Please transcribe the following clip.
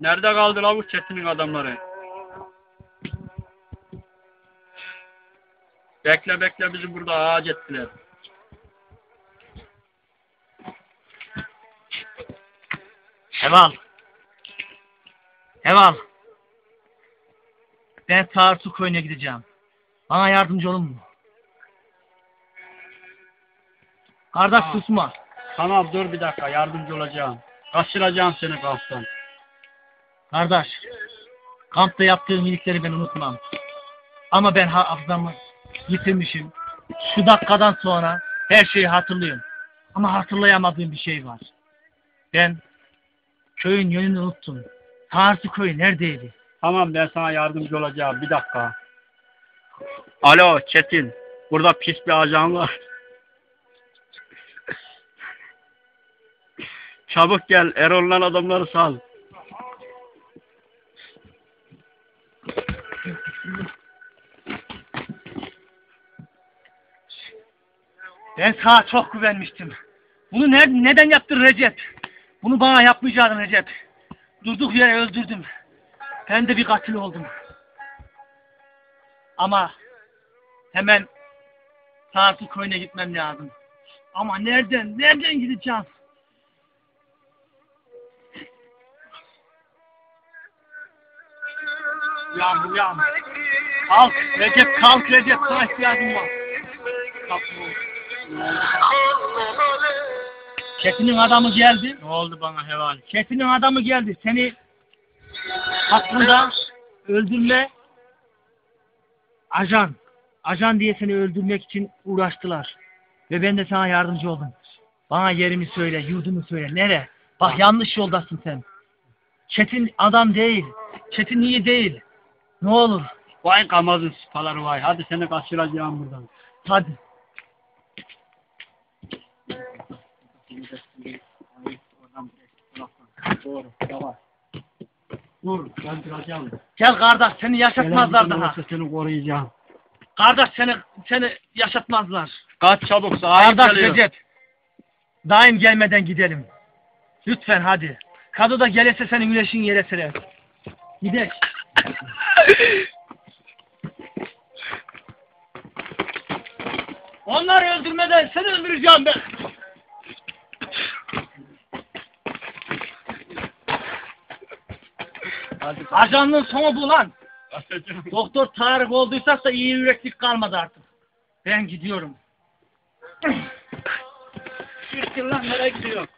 Nerede kaldı la bu Çetin'in adamları? Bekle bekle bizi burada ağaç ettiler. Heval. Heval. Ben Tarsu köyüne gideceğim. Bana yardımcı olun mu? Kardeş susma. Tamam dur bir dakika yardımcı olacağım. Kaçıracağım seni kamptan. Kardeş. Kampta yaptığım iyilikleri ben unutmam. Ama ben hafızamı yitirmişim. Şu dakikadan sonra her şeyi hatırlıyorum. Ama hatırlayamadığım bir şey var. Ben köyün yönünü unuttum. Tarsu köyü neredeydi? Tamam ben sana yardımcı olacağım. Bir dakika. Alo Çetin. Burada pis bir ajan var. Çabuk gel. Erol'la adamları sal. Ben sana çok güvenmiştim. Bunu ne, neden yaptın Recep? Bunu bana yapmayacaktın Recep. Durduk yere öldürdüm. Ben de bir katil oldum. Ama hemen Tarsus köyüne gitmem lazım. Ama nereden, nereden gideceğim? Uyan, uyan. Kalk Recep, kalk Recep. Sana ihtiyacım var. Kalk Çetin'in adamı geldi. Ne oldu bana heval? Çetin'in adamı geldi. Seni hakkında öldürme ajan. Ajan diye seni öldürmek için uğraştılar. Ve ben de sana yardımcı oldum. Bana yerimi söyle, yurdumu söyle. Nere? Bak yanlış yoldasın sen. Çetin adam değil. Çetin iyi değil. Ne olur. Vay kamazın sıfaları vay. Hadi seni kaçıracağım buradan. Hadi. Doğru. Yavaş. Dur. Ben duracağım. Gel kardeş seni yaşatmazlar Gelen daha. Seni koruyacağım. Kardeş seni seni yaşatmazlar. Kaç çabuk sahip Kardeş geliyor. Recep. Daim gelmeden gidelim. Lütfen hadi. Kadı da gelirse senin güneşin yere serer. Gidelim. Onları öldürmeden seni öldüreceğim ben. Ajanlığın sonu bu lan. Doktor Tarık olduysak da iyi yüreklik kalmadı artık. Ben gidiyorum. Siktir lan nereye gidiyorsun?